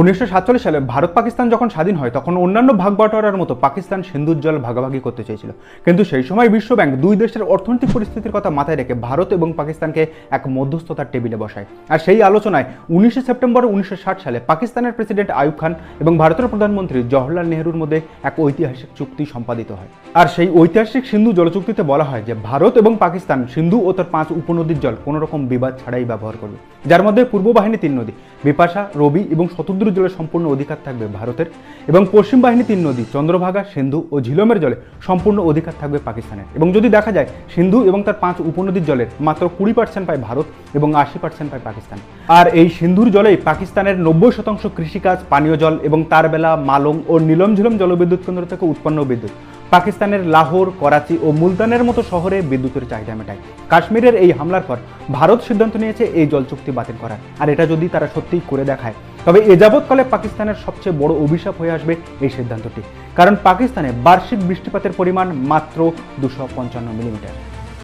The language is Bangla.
উনিশশো সাতচল্লিশ সালে ভারত পাকিস্তান যখন স্বাধীন হয়, তখন অন্যান্য ভাগ বাটোয়ারার মতো পাকিস্তান সিন্ধুর জল ভাগাভাগি করতে চেয়েছিল। কিন্তু সেই সময় বিশ্বব্যাংক দুই দেশের অর্থনৈতিক পরিস্থিতির কথা মাথায় রেখে ভারত এবং পাকিস্তানকে এক মধ্যস্থতার টেবিলে বসায়। আর সেই আলোচনায় উনিশে সেপ্টেম্বর উনিশশো ষাট সালে পাকিস্তানের প্রেসিডেন্ট আইয়ুব খান এবং ভারতের প্রধানমন্ত্রী জওহরলাল নেহরুর মধ্যে এক ঐতিহাসিক চুক্তি সম্পাদিত হয়। আর সেই ঐতিহাসিক সিন্ধু জল চুক্তিতে বলা হয় যে, ভারত এবং পাকিস্তান সিন্ধু ও তার পাঁচ উপনদীর জল কোনো রকম বিবাদ ছাড়াই ব্যবহার করবে, যার মধ্যে পূর্ব বাহিনী তিন নদী। বিপাশা, রবি এবং শতদ্রু জলের সম্পূর্ণ অধিকার থাকবে ভারতের এবং পশ্চিম বাহিনী তিন নদী, চন্দ্রভাগা, সিন্ধু ও ঝিলমের জলে সম্পূর্ণ অধিকার থাকবে পাকিস্তানের। এবং যদি দেখা যায়, সিন্ধু এবং তার পাঁচ উপনদীর জলের মাত্র কুড়ি পার্সেন্ট পায় ভারত এবং আশি পার্সেন্ট পায় পাকিস্তান। আর এই সিন্ধুর জলেই পাকিস্তানের নব্বই শতাংশ কৃষিকাজ, পানীয় জল এবং তার বেলা, মালং ও নীলম ঝিলম জলবিদ্যুৎ কেন্দ্র থেকে উৎপন্ন বিদ্যুৎ। পাকিস্তানের লাহোর, করাচি ও মুলতানের মতো শহরে বিদ্যুতের চাহিদা মেটায়। কাশ্মীরের এই হামলার পর ভারত সিদ্ধান্ত নিয়েছে এই জল চুক্তি বাতিল করার। আর এটা যদি তারা সত্যিই করে দেখায়, তবে এ যাবৎকালে পাকিস্তানের সবচেয়ে বড় অভিশাপ হয়ে আসবে এই সিদ্ধান্তটি। কারণ পাকিস্তানে বার্ষিক বৃষ্টিপাতের পরিমাণ মাত্র দুশো পঞ্চান্ন মিলিমিটার।